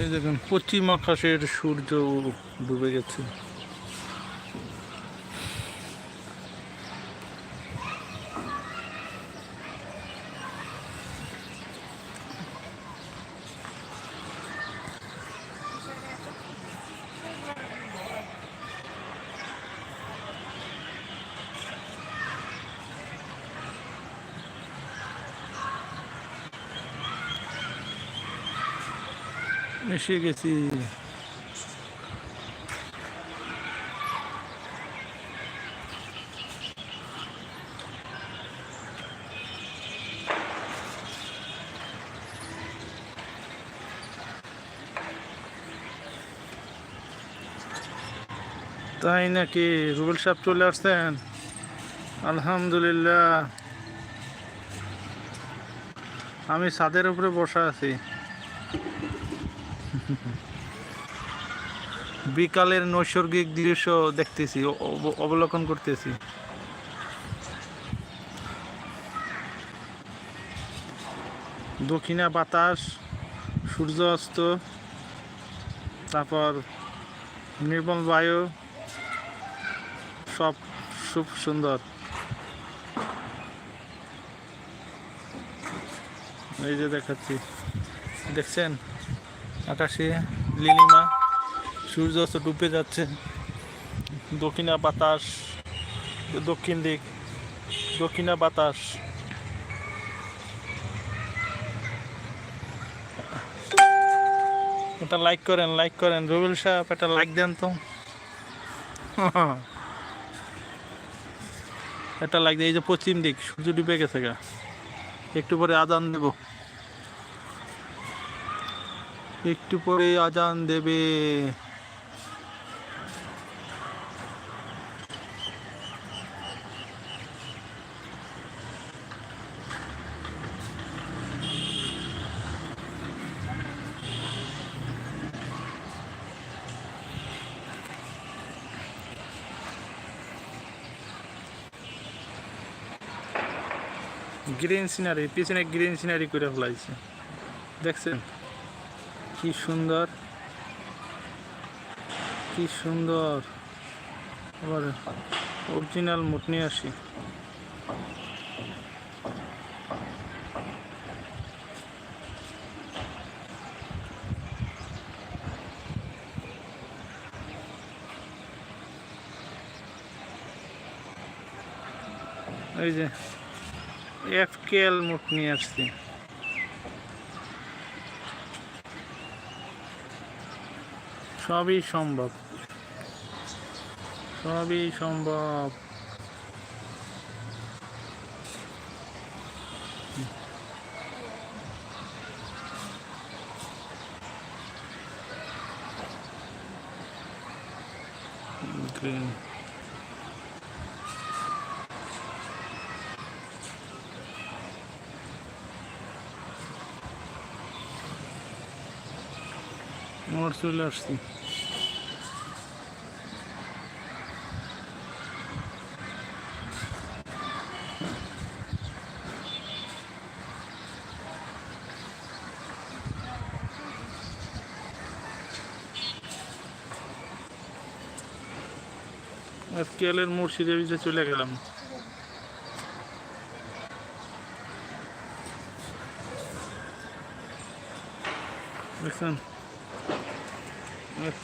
এই দেখুন পশ্চিম আকাশের সূর্য ডুবে গেছে। এসে গেছি তাই নাকি রুবেল সাহেব চলে আসছেন? আলহামদুলিল্লাহ। আমি ছাদের উপরে বসা আছি। বিকালের নৈসর্গিক দৃশ্য দেখতেছি অব- অবলোকন করতেছি। দক্ষিণা বাতাস সূর্য অস্ত তারপর নির্মল বায়ু, সব খুব সুন্দর। এই যে দেখাচ্ছি। দেখছেন? আকাশে লিলিমা সূর্য অস্ত ডুবে যাচ্ছে। দক্ষিণা বাতাস, দক্ষিণ দিক, দক্ষিণা বাতাস। এটা লাইক করেন লাইক করেন। রুবেল সাহেব একটা লাইক দেন তো। একটা লাইক দেয় এই যে পশ্চিম দিক, সূর্য ডুবে গেছে গা। একটু পরে আদান দেব। একটু পরে আজান দেবে। গ্রিন সিনারি পিছনে গ্রিন সিনারি করে ফেলাইছে। দেখছেন? কি সুন্দর। কি সুন্দর। আবার অরিজিনাল মুট নিয়ে আসি। এই যে এফ এফকেএল মুখ নিয়ে আসছি। সবই সম্ভব। সবই সম্ভব। আমার চলে আসছি মুর্শিদে বিষে চলে গেলাম। দেখছেন?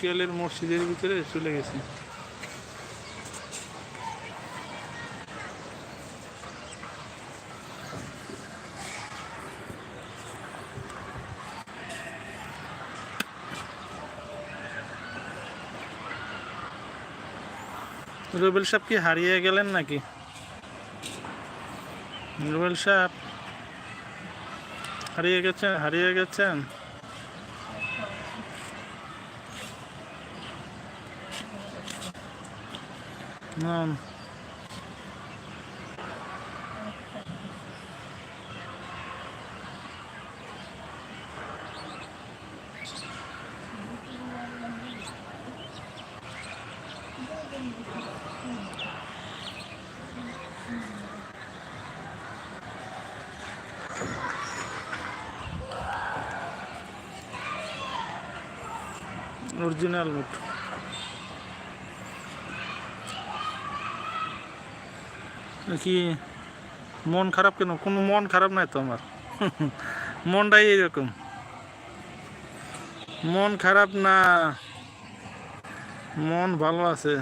কেলের মুর্শিদের ভিতরে চলে গেছি। রুবেল সাহেব কি হারিয়ে গেলেন নাকি? রুবেল সাহেব হারিয়ে গেছেন হারিয়ে গেছেন। না অরিজিনাল মুট কি মন খারাপ কেন? কোনো মন খারাপ নাই তো আমার। মনটাই এরকম মন খারাপ না। মন ভালো আছে।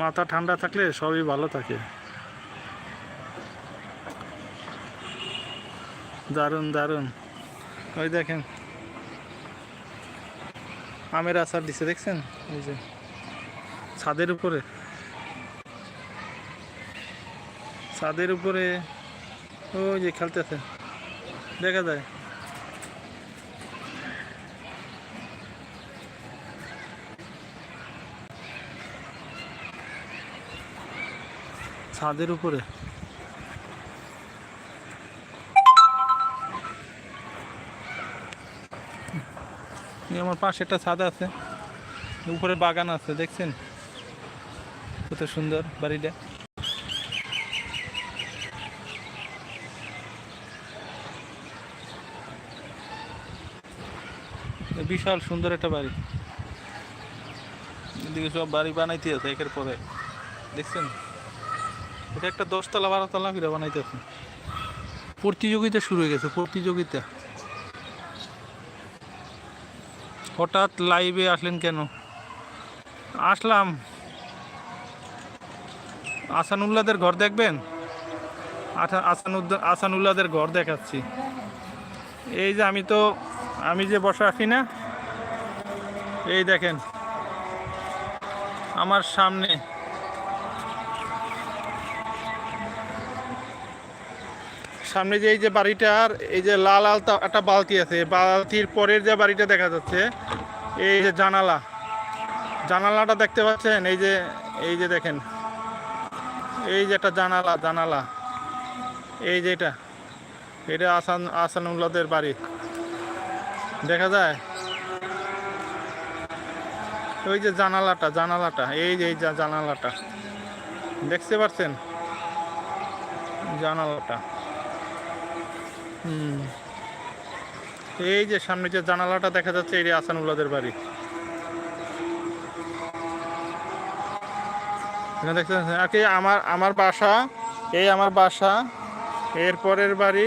মাথা ঠান্ডা থাকলে সবই ভালো থাকে। দারুণ দারুণ। ওই দেখেন। আমের আচার দিছে, দেখছেন? এই যে ছাদের উপরে। ছাদের উপরে ওই যে খেলতেছে। দেখা যায়। ছাদের উপরে। আমার পাশে একটা ছাদ আছে। উপরে বাগান আছে, দেখছেন? কত সুন্দর বাড়িটা। বিশাল সুন্দর একটা বাড়ি। এদিকে সব বাড়ি বানাইতে আছে একের পরে দেখছেন? এটা একটা দশতলা, বারোতলা করে বানাইতেছে প্রতিযোগিতা শুরু হয়ে গেছে, প্রতিযোগিতা। হঠাৎ লাইভে আসলেন কেন? আসলাম। আসানুল্লাদের ঘর দেখবেন? আসান আসানুদ্দ- আসানুল্লাদের ঘর দেখাচ্ছি। এই যে আমি তো, আমি যে বসে আসি না, এই দেখেন, আমার সামনে সামনে যে এই যে বাড়িটার এই যে লাল লাল একটা বালতি আছে বালতির পরের যে বাড়িটা দেখা যাচ্ছে, এই যে জানালা। জানালাটা দেখতে পাচ্ছেন? এই যে এই যে দেখেন। এই যে একটা জানালা জানালা। এই যে এটা। এটা আসান আসানুল্লাদের বাড়ি। দেখা যায়? ওই যে জানালাটা জানালাটা। এই যে, এই জানালাটা। দেখতে পাচ্ছেন? জানালাটা। এই যে সামনে যে জানালাটা দেখা যাচ্ছে এই আসানুল্লাদের বাড়ি। আমার আমার বাসা, এই আমার বাসা, এর পরের বাড়ি,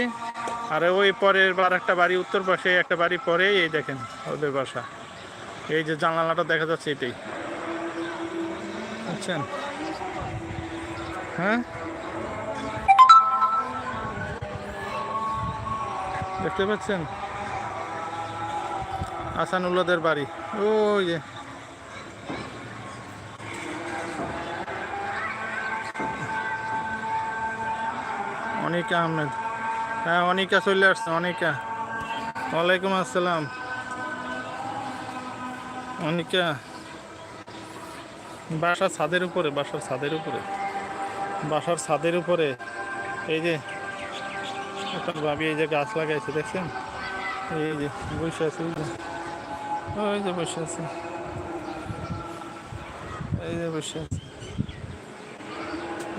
আর ওই পরের বার একটা বাড়ি, উত্তর পাশে একটা বাড়ি পরে, এই দেখেন ওদের বাসা। এই যে জানালাটা দেখা যাচ্ছে এটাই। বুঝছেন? হ্যাঁ? দেখতে পাচ্ছেন? আসানুল্লাদের বাড়ি। ওই যে। অনিকা আহমেদ। হ্যাঁ অনিকা চলে আসছে, অনিকা। ওয়ালাইকুম আসসালাম। অনিকা। বাসার ছাদের উপরে, বাসার ছাদের উপরে। বাসার ছাদের উপরে। এই যে। ভাবি এই যে গাছ লাগাইছে, দেখছেন? এই যে বসে আছে ওই যে বসে আছে। এই যে বসে আছে।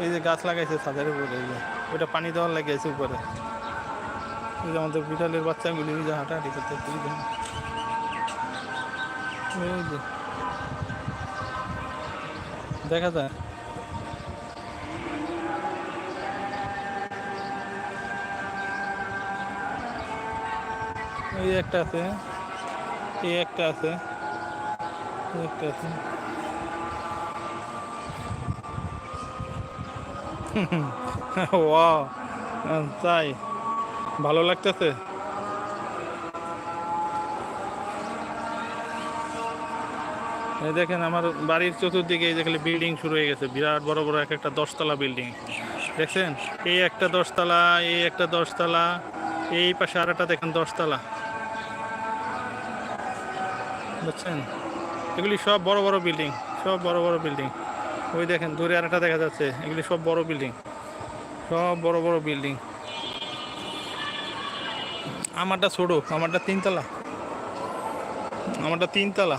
এই যে গাছ লাগাইছে ছাদের উপরে, এই যে। ওটা পানি দেওয়ার লাগিয়েছে উপরে। এই যে আমাদের বিড়ালের বাচ্চাগুলি ওই যে হাঁটাহাঁটি করতে এই যে। দেখা যায়? এই একটা আছে। এই একটা আছে। একটা আছে। তাই। ভালো লাগতেছে? এই দেখেন, আমার বাড়ির চতুর্দিকে এই দেখলে বিল্ডিং শুরু হয়ে গেছে। বিরাট বড় বড় এক একটা দশতলা বিল্ডিং দেখছেন? এই একটা দশতলা, এই একটা দশতলা, এই পাশে আর একটা দেখেন দশতলা। বুঝছেন? এগুলি সব বড় বড় বিল্ডিং সব বড় বড় বিল্ডিং ওই দেখেন, দূরে আরেকটা দেখা যাচ্ছে, এগুলি সব বড় বিল্ডিং সব বড় বড় বিল্ডিং আমারটা ছোটো, আমারটা তিনতলা। আমারটা তিনতলা।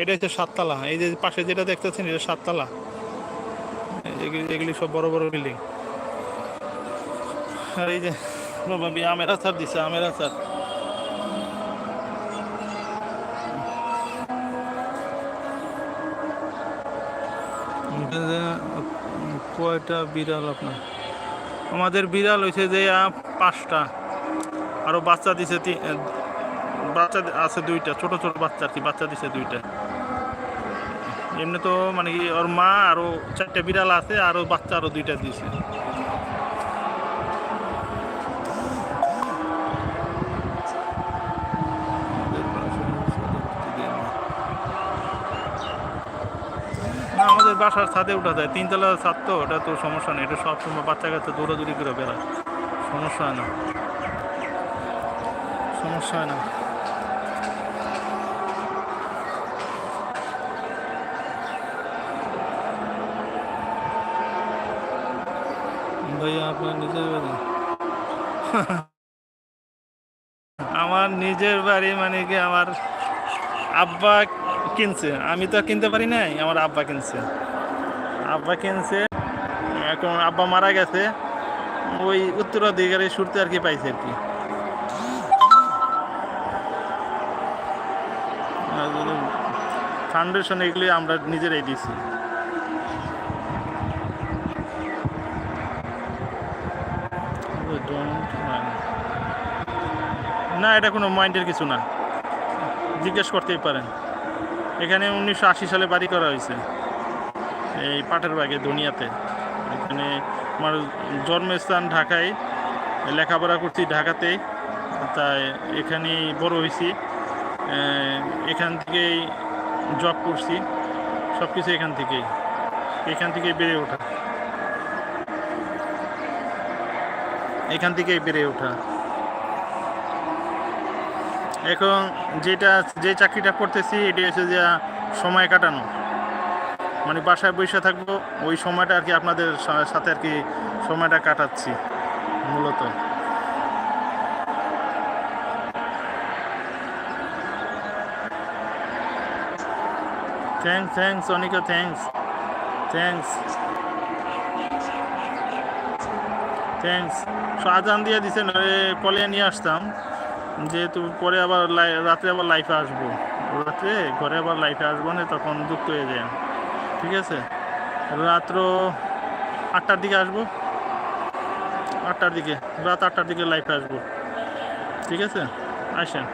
এটা হচ্ছে সাততলা। এই যে পাশে যেটা দেখতেছেন, এটা সাততলা। এগুলি এগুলি সব বড় বড় বিল্ডিং আর এই যে আমের আচার দিছে, আমের আচার কয়টা বিড়াল আপনার? আমাদের বিড়াল হয়েছে যে পাঁচটা। আরও বাচ্চা দিছে বাচ্চা আছে দুইটা, ছোট ছোট বাচ্চা আর কি, বাচ্চা দিছে দুইটা। এমনি তো মানে কি, ওর মা আরও চারটে বিড়াল আছে আরও বাচ্চা আরও দুইটা দিছে না আমাদের বাসার ছাদে উঠা যায় তিনতলা ছাদ তো, ওটা তো সমস্যা নেই, এটা সবসময় বাচ্চা কাচ্চা দৌড়াদৌড়ি করে বেড়ায়। সমস্যা হয় না। সমস্যা হয় না। ভাইয়া, আপনার নিজের বাড়ি? আমার নিজের বাড়ি মানে কি, আমার আব্বা কিনছে। আমি তো কিনতে পারি নাই, আমার আব্বা কিনছে। আব্বা কিনছে, এখন আব্বা মারা গেছে, ওই উত্তরাধিকারী সুরতে আর কি পাইছে আর কি। ফাউন্ডেশন এগুলি আমরা নিজেরাই দিছি। না, এটা কোনো মাইন্ডের কিছু না। জিজ্ঞেস করতেই পারেন। এখানে উনিশশো আশি সালে বাড়ি করা হয়েছে। এই পাটের বাগে দুনিয়াতে। এখানে আমার জন্মস্থান ঢাকায়, লেখাপড়া করছি ঢাকাতেই তাই এখানেই বড় হয়েছি। এখান থেকেই জব করছি সব কিছু এখান থেকেই এখান থেকেই বেড়ে ওঠা। এখান থেকেই বেড়ে ওঠা। এখন যেটা, যে চাকরিটা করতেছি এটি হচ্ছে যে সময় কাটানো। মানে বাসায় বসে থাকব, ওই সময়টা আর কি আপনাদের সাথে আর কি সময়টা কাটাচ্ছি, মূলত। Thanks thanks Anika thanks thanks thanks so আজান দিয়ে দিচ্ছেন কলে নিয়ে আসতাম, যেহেতু পরে আবার রাত্রে আবার লাইফে আসব। রাত্রে ঘরে আবার লাইফে আসব না, তখন যুক্ত হয়ে যায়। ঠিক আছে? রাত্র আটটার দিকে আসব। আটটার দিকে, রাত আটটার দিকে লাইফে আসব। ঠিক আছে? আসেন।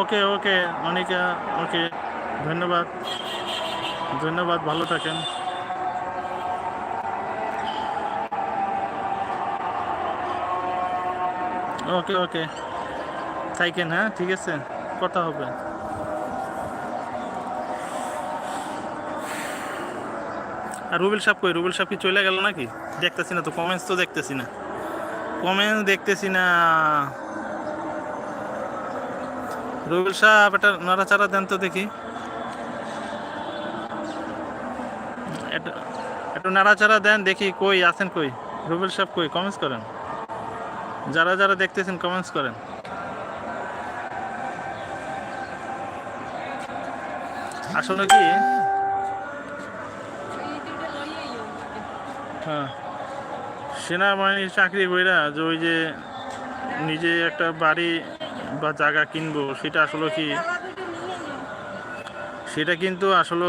ওকে ওকে, অনিকা, ওকে, ধন্যবাদ। ধন্যবাদ, ভালো থাকেন। ওকে ওকে। থাকেন হ্যাঁ? ঠিক আছে? কথা হবে। আর রুবেল সাহেব কই? রুবেল সাহেব কি চলে গেল নাকি? দেখতেছি না তো কমেন্টস তো দেখতেছি না। কমেন্টস দেখতেছি না। রুবেল সাহেব, একটা নড়াচাড়া দেন তো দেখি। একটু- নাড়াচাড়া দেন, দেখি কই আছেন কই? রুবেল সাহেব কই? কমেন্টস করেন। যারা যারা দেখতেছেন কমেন্টস করেন। আসলে কি হ্যাঁ। সেনাবাহিনীর চাকরি কইরা যে ওই যে নিজে একটা বাড়ি বা জায়গা কিনবো, সেটা আসলে কি সেটা কিন্তু আসলে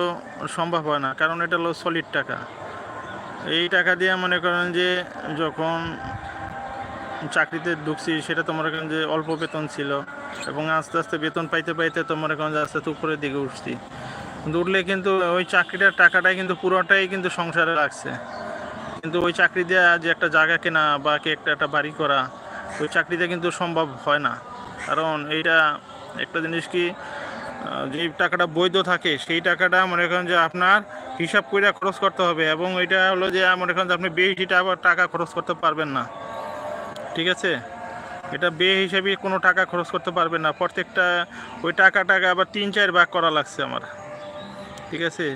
সম্ভব হয় না, কারণ এটা হলো সলিড টাকা। এই টাকা দিয়ে মনে করেন যে যখন চাকরিতে ঢুকছি, সেটা তো মনে করেন যে অল্প বেতন ছিল এবং আস্তে আস্তে বেতন পাইতে পাইতে তো মনে করেন যে আস্তে আস্তে উপরের দিকে উঠছি। উঠলে কিন্তু ওই চাকরিটার টাকাটাই কিন্তু পুরোটাই কিন্তু সংসারে লাগছে। কিন্তু ওই চাকরি দেওয়া যে একটা জায়গা কেনা বা কে একটা একটা বাড়ি করা, ওই চাকরিতে কিন্তু সম্ভব হয় না। কারণ এইটা একটা জিনিস কি যে টাকাটা বৈধ থাকে, সেই টাকাটা মনে করেন যে আপনার হিসাব করে খরচ করতে হবে এবং এটা হলো যে মনে করেন যে আপনি বেশি টাকা টাকা খরচ করতে পারবেন না। ঠিক আছে? এটা বে হিসেবে কোনো টাকা খরচ করতে পারবেন না। প্রত্যেকটা ওই টাকা টাকা আবার তিন, চার ভাগ করা লাগছে আমার। ঠিক আছে?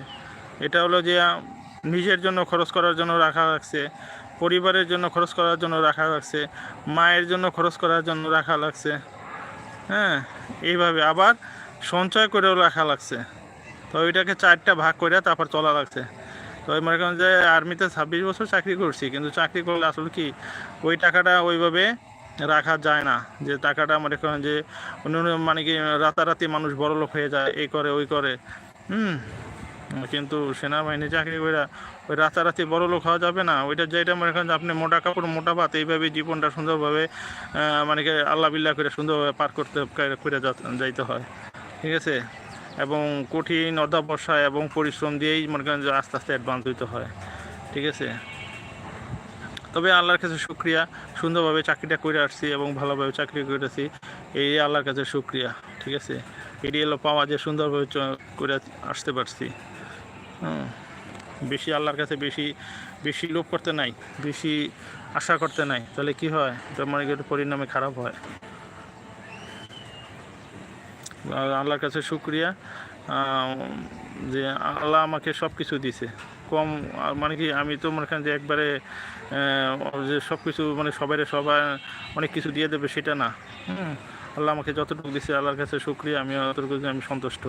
এটা হলো যে নিজের জন্য খরচ করার জন্য রাখা লাগছে, পরিবারের জন্য খরচ করার জন্য রাখা লাগছে, মায়ের জন্য খরচ করার জন্য রাখা লাগছে। হ্যাঁ এইভাবে আবার সঞ্চয় করেও রাখা লাগছে। তো ওইটাকে চারটা ভাগ করে তারপর চলা লাগছে। তো মনে করেন যে আর্মিতে ছাব্বিশ বছর চাকরি করছি, কিন্তু চাকরি করলে আসলে কি, ওই টাকাটা ওইভাবে রাখা যায় না। যে টাকাটা মনে করেন যে, অন্য মানে কি, রাতারাতি মানুষ বড় লোক হয়ে যায়, এই করে, ওই করে। হুম। কিন্তু সেনাবাহিনী চাকরি করে ওই রাতারাতি বড় লোক হওয়া যাবে না। ওইটা যেটা মনে করেন আপনি মোটা কাপড়, মোটা ভাত এইভাবে জীবনটা সুন্দরভাবে মানে আল্লাহ বিল্লাহ করে সুন্দরভাবে পার করতে করে যাইতে হয়। ঠিক আছে? এবং কঠিন অধ্যাবসা এবং পরিশ্রম দিয়েই মনে করেন যে আস্তে আস্তে অ্যাডভান্স হইতে হয়। ঠিক আছে? তবে আল্লাহর কাছে শুক্রিয়া। সুন্দরভাবে চাকরিটা করে আসছি এবং ভালোভাবে চাকরি করেছি এই আল্লাহর কাছে শুক্রিয়া। ঠিক আছে? এটি হলো পাওয়া যে সুন্দরভাবে করে আসতে পারছি। হুম বেশি আল্লাহর কাছে বেশি বেশি লোভ করতে নাই, বেশি আশা করতে নাই, তাহলে কি হয়? একটু পরিণামে খারাপ হয়। আল্লাহর কাছে শুক্রিয়া যে আল্লাহ আমাকে সব কিছু দিছে। কম মানে কি, আমি তো মনে করেন যে একবারে যে সব কিছু মানে সবাই সবাই অনেক কিছু দিয়ে দেবে সেটা না। আল্লাহ আমাকে যতটুকু দিছে আল্লাহর কাছে শুক্রিয়া আমি অতটুকু আমি সন্তুষ্ট।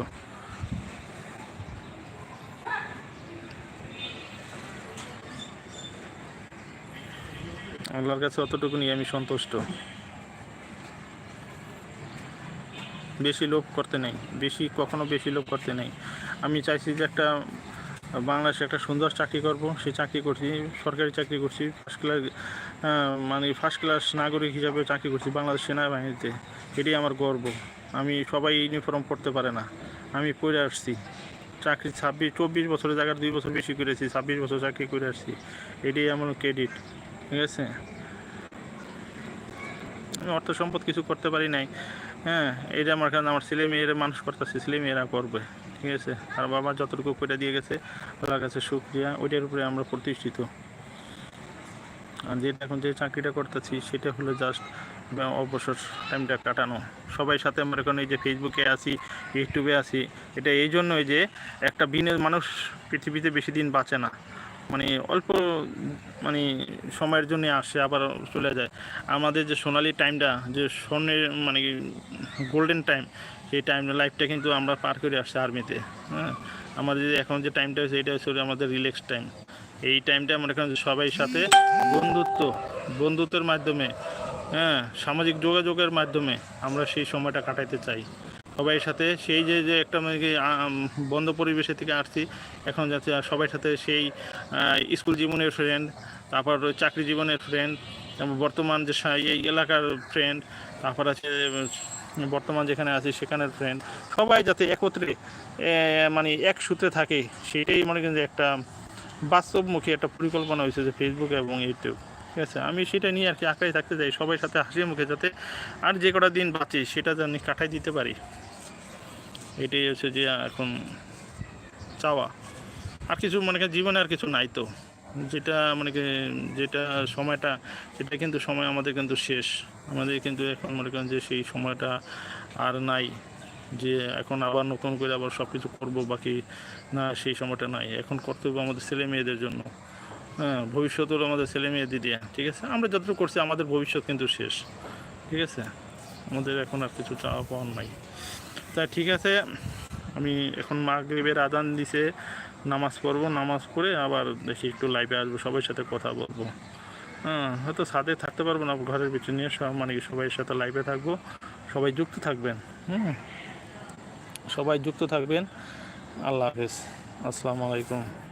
আল্লাহর কাছে অতটুকু নিয়ে আমি সন্তুষ্ট। বেশি লোভ করতে নেই, বেশি, কখনো বেশি লোভ করতে নেই। আমি চাইছি যে একটা বাংলাদেশে একটা সুন্দর চাকরি করব, সেই চাকরি করছি, সরকারি চাকরি করছি ফার্স্ট ক্লাস মানে ফার্স্ট ক্লাস নাগরিক হিসাবে চাকরি করছি বাংলাদেশ সেনাবাহিনীতে। এটাই আমার গর্ব। আমি সবাই ইউনিফর্ম পড়তে পারে না। আমি পড়ে আসছি। চাকরি ছাব্বিশ, চব্বিশ বছরের জায়গায় দুই বছর বেশি করেছি, ছাব্বিশ বছর চাকরি করে আসছি। এটাই আমার ক্রেডিট ঠিক আছে? আমি অর্থ সম্পদ কিছু করতে পারি নাই। হ্যাঁ এটা আমার কারণে, আমার ছেলে মেয়েরা মানুষ করতেছে, ছেলে মেয়েরা করবে, ঠিক আছে? আর বাবা যতটুকু করে দিয়ে গেছে, আল্লাহর কাছে শুক্রিয়া, ওইটার উপরে আমরা প্রতিষ্ঠিত। আর যেটা এখন যে চাকরিটা করতেছি, সেটা হলো জাস্ট অবসর টাইমটা কাটানো। সবাই সাথে আমরা এখন এই যে ফেসবুকে আছি ইউটিউবে আছি, এটা এই জন্যই যে একটা বিনে মানুষ পৃথিবীতে বেশি দিন বাঁচে না। মানে অল্প মানে সময়ের জন্য আসে, আবার চলে যায়। আমাদের যে সোনালি টাইমটা, যে স্বর্ণের মানে গোল্ডেন টাইম, সেই টাইম লাইফটা কিন্তু আমরা পার করে আসছি আর্মিতে হ্যাঁ? আমাদের যে এখন যে টাইমটা হচ্ছে এটা হচ্ছে আমাদের রিল্যাক্স টাইম এই টাইমটা করেন যে সবাই সাথে বন্ধুত্ব, বন্ধুত্বের মাধ্যমে হ্যাঁ সামাজিক যোগাযোগের মাধ্যমে আমরা সেই সময়টা কাটাইতে চাই। সবাই সাথে। সেই যে যে একটা মানে বন্ধ পরিবেশে থেকে আসছি, এখন যাচ্ছে সবাই সাথে সেই স্কুল জীবনের ফ্রেন্ড তারপর চাকরি জীবনের ফ্রেন্ড বর্তমান যে এই এলাকার ফ্রেন্ড তারপর আছে বর্তমান যেখানে আছি সেখানের ফ্রেন্ড সবাই যাতে একত্রে মানে এক সূত্রে থাকে, সেটাই মনে করেন যে একটা বাস্তবমুখী একটা পরিকল্পনা হয়েছে যে ফেসবুক এবং ইউটিউব ঠিক আছে? আমি সেটা নিয়ে আর কি আঁকড়াই থাকতে চাই সবাই সাথে হাসি মুখে যাতে আর যে কটা দিন বাঁচি, সেটা যেন কাটাই দিতে পারি। এটাই হচ্ছে যে এখন চাওয়া। আর কিছু মানে জীবনে আর কিছু নাই তো। যেটা মানে যেটা সময়টা, সেটা কিন্তু সময় আমাদের কিন্তু শেষ। আমাদের কিন্তু এখন মনে করেন যে সেই সময়টা আর নাই। যে এখন আবার নতুন করে আবার সব কিছু করব, বাকি না সেই সময়টা নাই। এখন কর্তব্য আমাদের ছেলে মেয়েদের জন্য। হ্যাঁ ভবিষ্যতের আমাদের ছেলে মেয়ে দিদি, ঠিক আছে? আমরা যতটুকু করছি, আমাদের ভবিষ্যৎ কিন্তু শেষ। ঠিক আছে? আমাদের এখন আর কিছু চাওয়া পাওয়ার নাই। তা ঠিক আছে। আমি এখন মাগরিবের আদান দিছে, নামাজ পড়ব, নামাজ পড়ে আবার দেখি একটু লাইভে আসব, সবার সাথে কথা বলব। হ্যাঁ হয়তো সাথে থাকতে পারব না, ঘরের পিছনে নিয়ে সব মানে কি সবাই সাথে লাইভে থাকব। সবাই যুক্ত থাকবেন। হুম, সবাই যুক্ত থাকবেন। আল্লাহ হাফেজ। আসসালামু আলাইকুম।